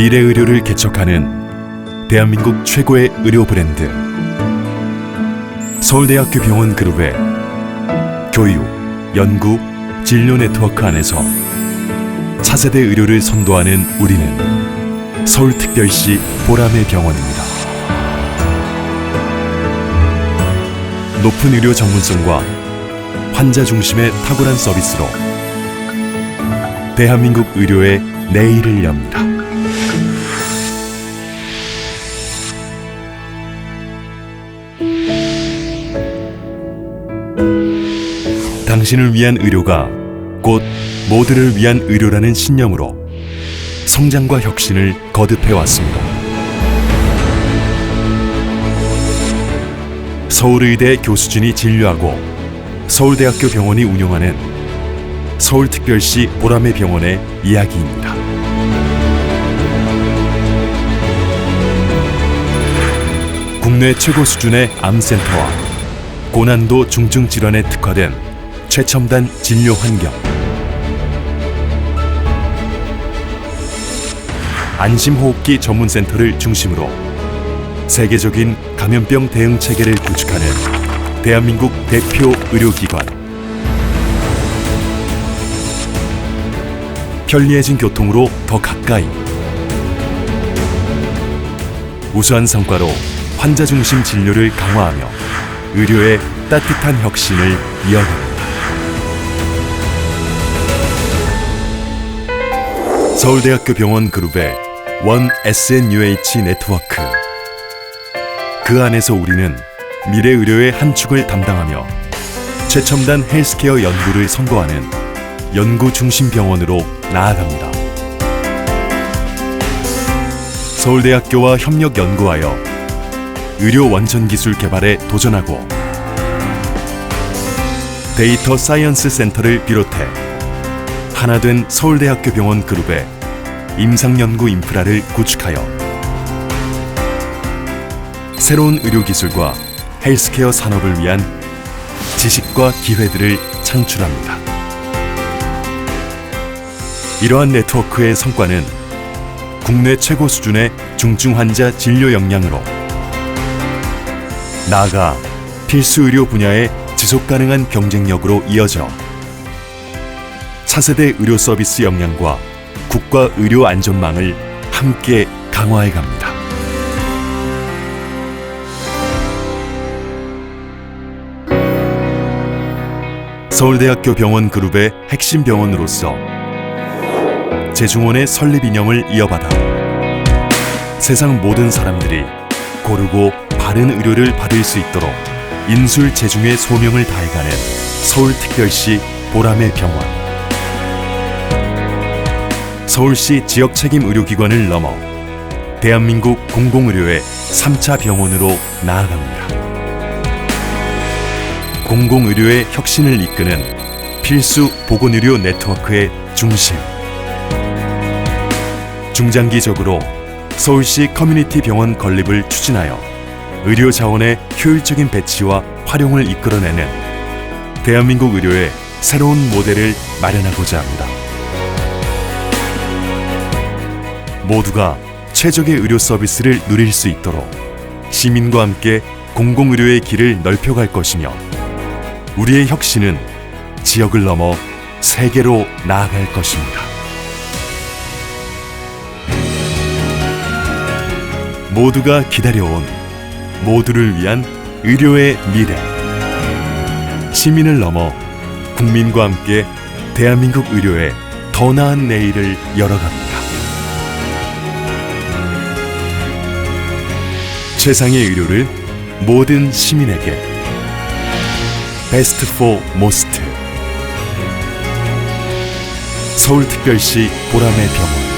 미래 의료를 개척하는 대한민국 최고의 의료 브랜드 서울대학교 병원 그룹의 교육, 연구, 진료 네트워크 안에서 차세대 의료를 선도하는 우리는 서울특별시 보람의 병원입니다. 높은 의료 전문성과 환자 중심의 탁월한 서비스로 대한민국 의료의 내일을 엽니다. 당신을 위한 의료가 곧 모두를 위한 의료라는 신념으로 성장과 혁신을 거듭해 왔습니다. 서울의대 교수진이 진료하고 서울대학교 병원이 운영하는 서울특별시 보람의 병원의 이야기입니다. 국내 최고 수준의 암센터와 고난도 중증 질환에 특화된 최첨단 진료 환경. 안심호흡기 전문센터를 중심으로 세계적인 감염병 대응 체계를 구축하는 대한민국 대표 의료기관. 편리해진 교통으로 더 가까이. 우수한 성과로 환자 중심 진료를 강화하며 의료의 따뜻한 혁신을 이어갑니다. 서울대학교 병원 그룹의 원 SNUH 네트워크. 그 안에서 우리는 미래 의료의 한 축을 담당하며 최첨단 헬스케어 연구를 선도하는 연구 중심 병원으로 나아갑니다. 서울대학교와 협력 연구하여 의료 원천 기술 개발에 도전하고 데이터 사이언스 센터를 비롯해 하나 된 서울대학교 병원 그룹의 임상연구 인프라를 구축하여 새로운 의료 기술과 헬스케어 산업을 위한 지식과 기회들을 창출합니다. 이러한 네트워크의 성과는 국내 최고 수준의 중증 환자 진료 역량으로 나아가 필수 의료 분야의 지속 가능한 경쟁력으로 이어져 차세대 의료 서비스 역량과 국가 의료 안전망을 함께 강화해 갑니다. 서울대학교 병원 그룹의 핵심 병원으로서 재중원의 설립 이념을 이어받아 세상 모든 사람들이 고르고 바른 의료를 받을 수 있도록 인술 재중의 소명을 다해가는 서울특별시 보람의 병원 서울시 지역 책임 의료기관을 넘어 대한민국 공공의료의 3차 병원으로 나아갑니다. 공공의료의 혁신을 이끄는 필수 보건의료 네트워크의 중심. 중장기적으로 서울시 커뮤니티 병원 건립을 추진하여 의료 자원의 효율적인 배치와 활용을 이끌어내는 대한민국 의료의 새로운 모델을 마련하고자 합니다. 모두가 최적의 의료 서비스를 누릴 수 있도록 시민과 함께 공공의료의 길을 넓혀갈 것이며 우리의 혁신은 지역을 넘어 세계로 나아갈 것입니다. 모두가 기다려온 모두를 위한 의료의 미래. 시민을 넘어 국민과 함께 대한민국 의료의 더 나은 내일을 열어갑니다. 최상의 의료를 모든 시민에게. 베스트 포 모스트. 서울특별시 보람의 병원